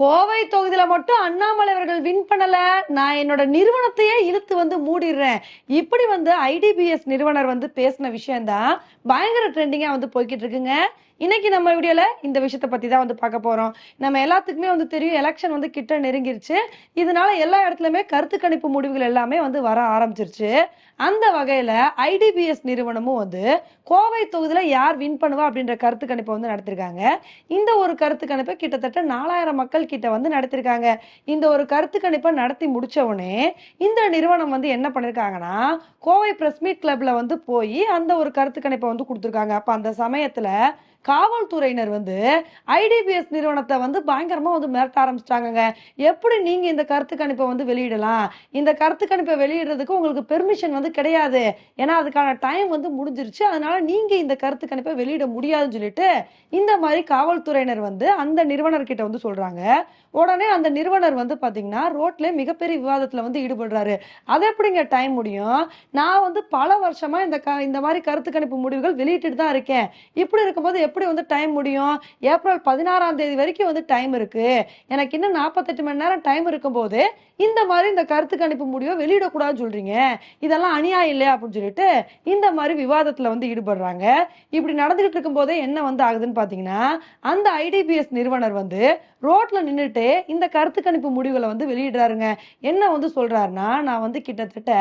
கோவை தொகுதியில மட்டும் அண்ணாமலை அவர்கள் வின் பண்ணல. நான் என்னோட நிறுவனத்தையே இழுத்து வந்து மூடிடுறேன். இப்படி வந்து ஐடிபிஎஸ் நிறுவனர் வந்து பேசின விஷயம்தான் பயங்கர ட்ரெண்டிங்கா வந்து போய்கிட்டு இருக்குங்க. இன்னைக்கு நம்ம வீடியோல இந்த விஷயத்த பத்தி தான் வந்து பார்க்க போறோம். நம்ம எல்லாத்துக்குமே வந்து தெரியும் எலெக்ஷன் வந்து கிட்ட நெருங்கிருச்சு. இதனால எல்லா இடத்துலயுமே கருத்து கணிப்பு முடிவுகள் எல்லாமே வந்து வர ஆரம்பிச்சிருச்சு. அந்த வகையில ஐடிபிஎஸ் நிறுவனமும் வந்து கோவை தொகுதியில யார் வின் பண்ணுவா அப்படின்ற கருத்து கணிப்பை வந்து நடத்திருக்காங்க. இந்த ஒரு கருத்து கணிப்பை கிட்டத்தட்ட நாலாயிரம் மக்கள் கிட்ட வந்து நடத்திருக்காங்க. இந்த ஒரு கருத்து கணிப்பை நடத்தி முடிச்ச உடனே இந்த நிறுவனம் வந்து என்ன பண்ணிருக்காங்கன்னா கோவை பிரஸ் மீட் கிளப்ல வந்து போய் அந்த ஒரு கருத்து கணிப்பை வந்து கொடுத்துருக்காங்க. அப்ப அந்த சமயத்துல காவல்துறையினர் வந்து ஐடிபிஎஸ் நிறுவனத்தை வந்து பயங்கரமாக வந்து மிரட்ட ஆரம்பிச்சிட்டாங்கங்க. எப்படி நீங்கள் இந்த கருத்து கணிப்பை வந்து வெளியிடலாம்? இந்த கருத்து கணிப்பை வெளியிடுறதுக்கு உங்களுக்கு பெர்மிஷன் வந்து கிடையாது. ஏன்னா அதுக்கான டைம் வந்து முடிஞ்சிருச்சு. அதனால நீங்கள் இந்த கருத்து கணிப்பை வெளியிட முடியாதுன்னு சொல்லிட்டு இந்த மாதிரி காவல்துறையினர் வந்து அந்த நிறுவனர்கிட்ட வந்து சொல்கிறாங்க உடனே அந்த நிறுவனர் வந்து பார்த்தீங்கன்னா ரோட்ல மிகப்பெரிய விவாதத்தில் வந்து ஈடுபடுறாரு. அது எப்படிங்க டைம் முடியும்? நான் வந்து பல வருஷமாக இந்த க- இந்த மாதிரி கருத்து கணிப்பு முடிவுகள் வெளியிட்டுட்டு தான் இருக்கேன். இப்படி இருக்கும்போது எப்படி வந்து டைம் முடியும்? ஏப்ரல் பதினாறாம் தேதி வரைக்கும் வந்து டைம் இருக்கு. எனக்கு இன்னும் நாற்பத்தெட்டு மணி நேரம் டைம் இருக்கும்போது இந்த மாதிரி இந்த கருத்து கணிப்பு முடிவை வெளியிடக்கூடாதுன்னு சொல்றீங்க. இதெல்லாம் அநியாயம் இல்லையா அப்படின்னு சொல்லிட்டு இந்த மாதிரி விவாதத்துல வந்து ஈடுபடுறாங்க. இப்படி நடந்துகிட்டு இருக்கும்போதே என்ன வந்து ஆகுதுன்னு பாத்தீங்கன்னா அந்த ஐடிபிஎஸ் நிறுவனர் வந்து ரோட்ல நின்றுட்டு இந்த கருத்து கணிப்பு முடிவுகளை வந்து வெளியிடுறாருங்க. என்ன வந்து சொல்றாருன்னா நான் வந்து கிட்டத்தட்ட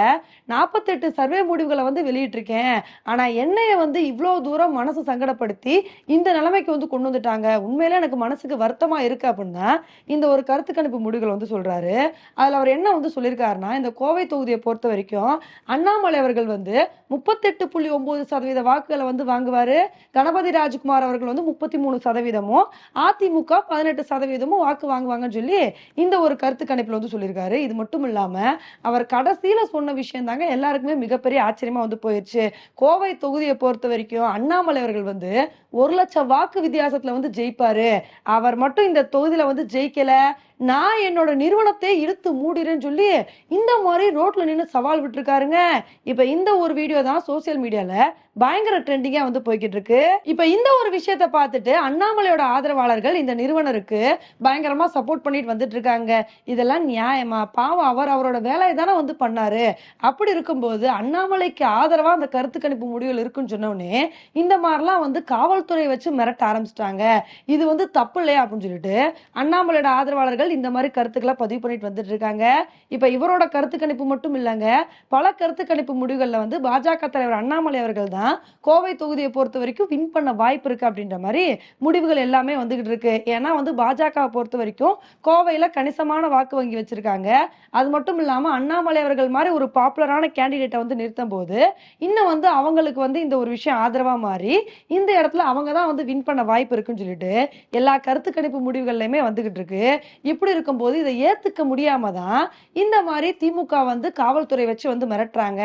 நாற்பத்தெட்டு சர்வே முடிவுகளை வந்து வெளியிட்டிருக்கேன். ஆனா என்னைய வந்து இவ்வளோ தூரம் மனசு சங்கடப்படுத்தி இந்த நிலைமைக்கு வந்து கொண்டு வந்துட்டாங்க. உண்மையிலே எனக்கு மனசுக்கு வருத்தமா இருக்கு அப்படின்னா இந்த ஒரு கருத்து கணிப்பு முடிவுகள் வந்து சொல்றாரு. அதுல அவர் என்ன வந்து சொல்லியிருக்காருன்னா இந்த கோவை தொகுதியை பொறுத்த வரைக்கும் அண்ணாமலை அவர்கள் வந்து முப்பத்தெட்டு புள்ளி ஒன்பது சதவீத வாக்குகளை வந்து வாங்குவாரு. கணபதி ராஜ்குமார் அவர்கள் வந்து முப்பத்தி மூணு சதவீதமும் அதிமுக பதினெட்டு சதவீதமும் வாக்கு வாங்குவாங்கன்னு சொல்லி இந்த ஒரு கருத்து கணிப்புல வந்து சொல்லியிருக்காரு. இது மட்டும் இல்லாம அவர் கடைசியில சொன்ன விஷயம் தாங்க எல்லாருக்குமே மிகப்பெரிய ஆச்சரியமா வந்து போயிடுச்சு கோவை தொகுதியை பொறுத்த வரைக்கும் அண்ணாமலை அவர்கள் வந்து ஒரு ஒரு லட்சம் வாக்கு வித்தியாசத்துல வந்து ஜெயிப்பாரு. அவர் மட்டும் இந்த தொகுதியில வந்து ஜெயிக்கல. நான் என்னோட நிறுவனத்தை இழுத்து மூடிறேன்னு சொல்லி இந்த மாதிரி ரோட்ல நின்று சவால் விட்டுருக்காருங்க. இப்ப இந்த ஒரு வீடியோ தான் சோசியல் மீடியால பயங்கர ட்ரெண்டிங்கா வந்து போய்கிட்டு இருக்கு இப்ப இந்த ஒரு விஷயத்த பார்த்துட்டு அண்ணாமலையோட ஆதரவாளர்கள் இந்த நிறுவனருக்கு பயங்கரமா சப்போர்ட் பண்ணிட்டு வந்துட்டு இருக்காங்க இதெல்லாம் நியாயமா? பாவம் அவர் அவரோட வேலையை தானே வந்து பண்ணாரு. அப்படி இருக்கும்போது அண்ணாமலைக்கு ஆதரவா அந்த கருத்து கணிப்பு முடிவுகள் இருக்குன்னு சொன்னோடனே இந்த மாதிரிலாம் வந்து காவல்துறை வச்சு மிரட்ட ஆரம்பிச்சிட்டாங்க. இது வந்து தப்பு இல்லையா அப்படின்னு சொல்லிட்டு அண்ணாமலையோட ஆதரவாளர்கள் இந்த மாதிரி கருத்துக்களை பதிவு பண்ணிட்டு வந்துட்டு இருக்காங்க இப்ப இவரோட கருத்து கணிப்பு மட்டும் இல்லைங்க. பல கருத்து கணிப்பு முடிவுகள்ல வந்து பாஜக தலைவர் அண்ணாமலை அவர்கள் தான் கோவை தொகுதியை பொறுத்த வரைக்கும் வின் பண்ண வாய்ப்பு இருக்கு அப்படின்ற மாதிரி முடிவுகள் எல்லாமே வந்துகிட்டு இருக்கு. ஏன்னா வந்து பாஜகவை பொறுத்த வரைக்கும் கோவையில கணிசமான வாக்கு வங்கி வச்சிருக்காங்க. அது மட்டும் இல்லாம அண்ணாமலை அவர்கள் மாதிரி ஒரு பாப்புலரான கேண்டிடேட்டை வந்து நிறுத்தும் போது இன்னும் வந்து அவங்களுக்கு வந்து இந்த ஒரு விஷயம் ஆதரவா மாறி இந்த இடத்துல அவங்க தான் வந்து வின் பண்ண வாய்ப்பு இருக்குன்னு சொல்லிட்டு எல்லா கருத்து கணிப்பு முடிவுகள்லையுமே வந்துகிட்டு இருக்கு. இப்படி இருக்கும்போது இதை ஏத்துக்க முடியாம தான் இந்த மாதிரி திமுக வந்து காவல்துறை வச்சு வந்து மிரட்டுறாங்க.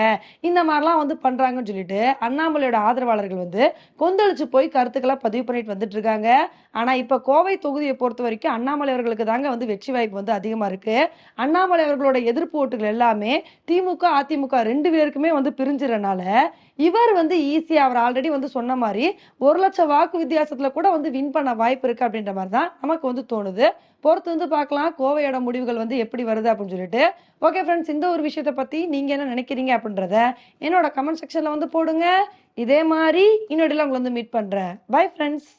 இந்த மாதிரிலாம் வந்து பண்றாங்கன்னு சொல்லிட்டு அண்ணாமலையோட ஆதரவாளர்கள் வந்து கொந்தளிச்சு போய் கருத்துக்களை பதிவு பண்ணிட்டு வந்துட்டு இருக்காங்க. ஆனா இப்ப கோவை தொகுதியை பொறுத்த வரைக்கும் அண்ணாமலை அவர்களுக்கு தாங்க வந்து வெற்றி வாய்ப்பு வந்து அதிகமா இருக்கு. அண்ணாமலை அவர்களோட எதிர்ப்பு ஓட்டுகள் எல்லாமே திமுக அதிமுக ரெண்டு பேருக்குமே வந்து பிரிஞ்சுறனால இவர் வந்து ஈஸியாக அவர் ஆல்ரெடி வந்து சொன்ன மாதிரி ஒரு லட்சம் வாக்கு வித்தியாசத்தில் கூட வந்து வின் பண்ண வாய்ப்பு இருக்குது அப்படின்ற மாதிரி தான் நமக்கு வந்து தோணுது. பொறுத்து வந்து பார்க்கலாம். கோவையோட முடிவுகள் வந்து எப்படி வருது அப்படின்னு சொல்லிட்டு. ஓகே ஃப்ரெண்ட்ஸ் இந்த ஒரு விஷயத்த பற்றி நீங்கள் என்ன நினைக்கிறீங்க அப்படின்றத என்னோட கமெண்ட் செக்ஷனில் வந்து போடுங்க. இதே மாதிரி இன்னொடையில் உங்களை வந்து மீட் பண்ணுறேன் பை ஃப்ரெண்ட்ஸ்